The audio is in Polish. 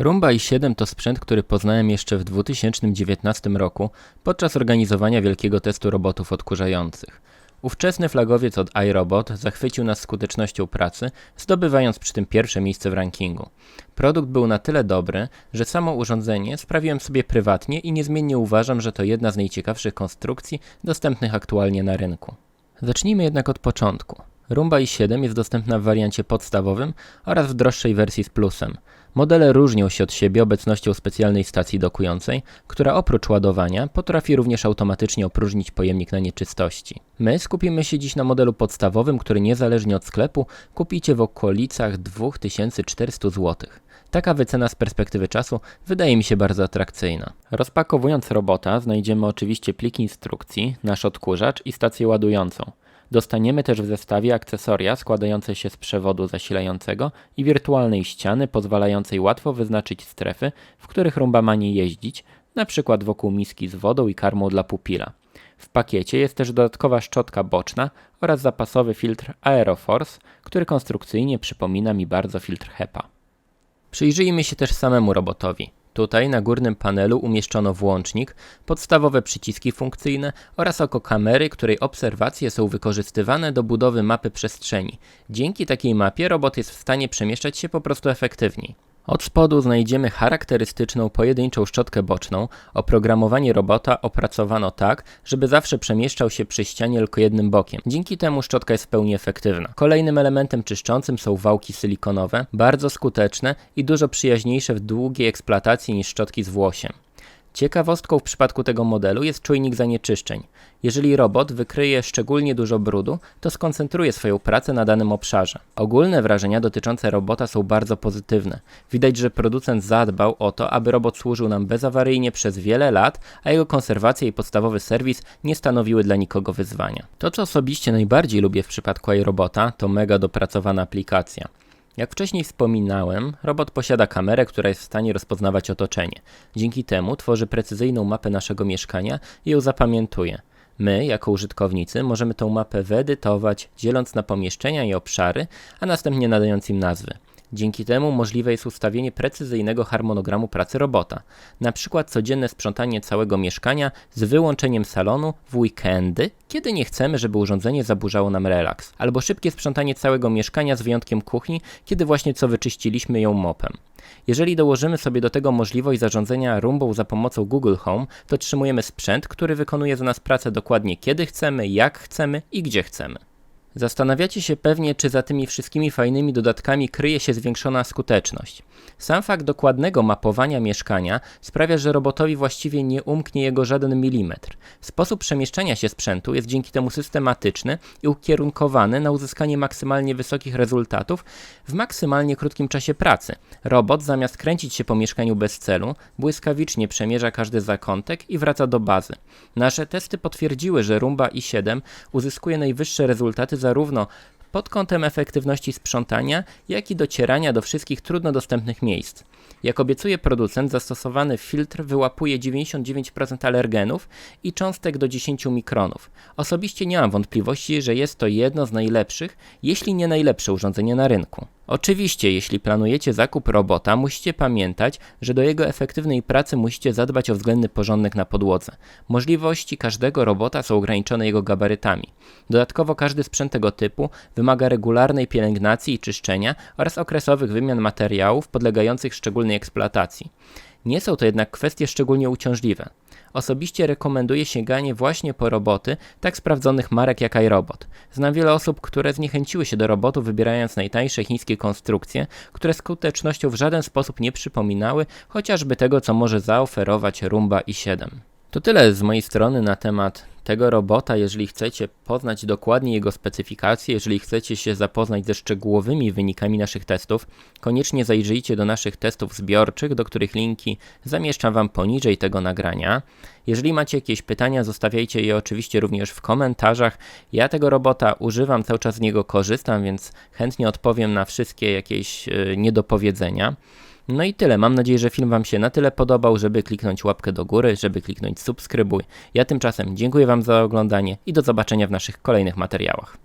Rumba i7 to sprzęt, który poznałem jeszcze w 2019 roku podczas organizowania wielkiego testu robotów odkurzających. Ówczesny flagowiec od iRobot zachwycił nas skutecznością pracy, zdobywając przy tym pierwsze miejsce w rankingu. Produkt był na tyle dobry, że samo urządzenie sprawiłem sobie prywatnie i niezmiennie uważam, że to jedna z najciekawszych konstrukcji dostępnych aktualnie na rynku. Zacznijmy jednak od początku. Rumba i7 jest dostępna w wariancie podstawowym oraz w droższej wersji z plusem. Modele różnią się od siebie obecnością specjalnej stacji dokującej, która oprócz ładowania potrafi również automatycznie opróżnić pojemnik na nieczystości. My skupimy się dziś na modelu podstawowym, który niezależnie od sklepu kupicie w okolicach 2400 zł. Taka wycena z perspektywy czasu wydaje mi się bardzo atrakcyjna. Rozpakowując robota znajdziemy oczywiście plik instrukcji, nasz odkurzacz i stację ładującą. Dostaniemy też w zestawie akcesoria składające się z przewodu zasilającego i wirtualnej ściany pozwalającej łatwo wyznaczyć strefy, w których rumba ma nie jeździć, np. wokół miski z wodą i karmą dla pupila. W pakiecie jest też dodatkowa szczotka boczna oraz zapasowy filtr Aeroforce, który konstrukcyjnie przypomina mi bardzo filtr HEPA. Przyjrzyjmy się też samemu robotowi. Tutaj na górnym panelu umieszczono włącznik, podstawowe przyciski funkcyjne oraz oko kamery, której obserwacje są wykorzystywane do budowy mapy przestrzeni. Dzięki takiej mapie robot jest w stanie przemieszczać się po prostu efektywniej. Od spodu znajdziemy charakterystyczną pojedynczą szczotkę boczną. Oprogramowanie robota opracowano tak, żeby zawsze przemieszczał się przy ścianie tylko jednym bokiem. Dzięki temu szczotka jest w pełni efektywna. Kolejnym elementem czyszczącym są wałki silikonowe, bardzo skuteczne i dużo przyjaźniejsze w długiej eksploatacji niż szczotki z włosiem. Ciekawostką w przypadku tego modelu jest czujnik zanieczyszczeń. Jeżeli robot wykryje szczególnie dużo brudu, to skoncentruje swoją pracę na danym obszarze. Ogólne wrażenia dotyczące robota są bardzo pozytywne. Widać, że producent zadbał o to, aby robot służył nam bezawaryjnie przez wiele lat, a jego konserwacja i podstawowy serwis nie stanowiły dla nikogo wyzwania. To, co osobiście najbardziej lubię w przypadku iRobota, to mega dopracowana aplikacja. Jak wcześniej wspominałem, robot posiada kamerę, która jest w stanie rozpoznawać otoczenie. Dzięki temu tworzy precyzyjną mapę naszego mieszkania i ją zapamiętuje. My, jako użytkownicy, możemy tę mapę wyedytować, dzieląc na pomieszczenia i obszary, a następnie nadając im nazwy. Dzięki temu możliwe jest ustawienie precyzyjnego harmonogramu pracy robota, na przykład codzienne sprzątanie całego mieszkania z wyłączeniem salonu w weekendy, kiedy nie chcemy, żeby urządzenie zaburzało nam relaks, albo szybkie sprzątanie całego mieszkania z wyjątkiem kuchni, kiedy właśnie co wyczyściliśmy ją mopem. Jeżeli dołożymy sobie do tego możliwość zarządzania rumbą za pomocą Google Home, to otrzymujemy sprzęt, który wykonuje za nas pracę dokładnie kiedy chcemy, jak chcemy i gdzie chcemy. Zastanawiacie się pewnie, czy za tymi wszystkimi fajnymi dodatkami kryje się zwiększona skuteczność. Sam fakt dokładnego mapowania mieszkania sprawia, że robotowi właściwie nie umknie jego żaden milimetr. Sposób przemieszczania się sprzętu jest dzięki temu systematyczny i ukierunkowany na uzyskanie maksymalnie wysokich rezultatów w maksymalnie krótkim czasie pracy. Robot zamiast kręcić się po mieszkaniu bez celu, błyskawicznie przemierza każdy zakątek i wraca do bazy. Nasze testy potwierdziły, że Rumba i7 uzyskuje najwyższe rezultaty zarówno pod kątem efektywności sprzątania, jak i docierania do wszystkich trudno dostępnych miejsc. Jak obiecuje producent, zastosowany filtr wyłapuje 99% alergenów i cząstek do 10 mikronów. Osobiście nie mam wątpliwości, że jest to jedno z najlepszych, jeśli nie najlepsze urządzenie na rynku. Oczywiście, jeśli planujecie zakup robota, musicie pamiętać, że do jego efektywnej pracy musicie zadbać o względny porządek na podłodze. Możliwości każdego robota są ograniczone jego gabarytami. Dodatkowo każdy sprzęt tego typu wymaga regularnej pielęgnacji i czyszczenia oraz okresowych wymian materiałów podlegających szczególnej eksploatacji. Nie są to jednak kwestie szczególnie uciążliwe. Osobiście rekomenduję sięganie właśnie po roboty tak sprawdzonych marek jak iRobot. Znam wiele osób, które zniechęciły się do robotu wybierając najtańsze chińskie konstrukcje, które skutecznością w żaden sposób nie przypominały chociażby tego, co może zaoferować Rumba i7. To tyle z mojej strony na temat tego robota, jeżeli chcecie poznać dokładnie jego specyfikacje, jeżeli chcecie się zapoznać ze szczegółowymi wynikami naszych testów, koniecznie zajrzyjcie do naszych testów zbiorczych, do których linki zamieszczam Wam poniżej tego nagrania. Jeżeli macie jakieś pytania, zostawiajcie je oczywiście również w komentarzach. Ja tego robota używam, cały czas z niego korzystam, więc chętnie odpowiem na wszystkie jakieś yy, niedopowiedzenia. No i tyle. Mam nadzieję, że film Wam się na tyle podobał, żeby kliknąć łapkę do góry, żeby kliknąć subskrybuj. Ja tymczasem dziękuję Wam za oglądanie i do zobaczenia w naszych kolejnych materiałach.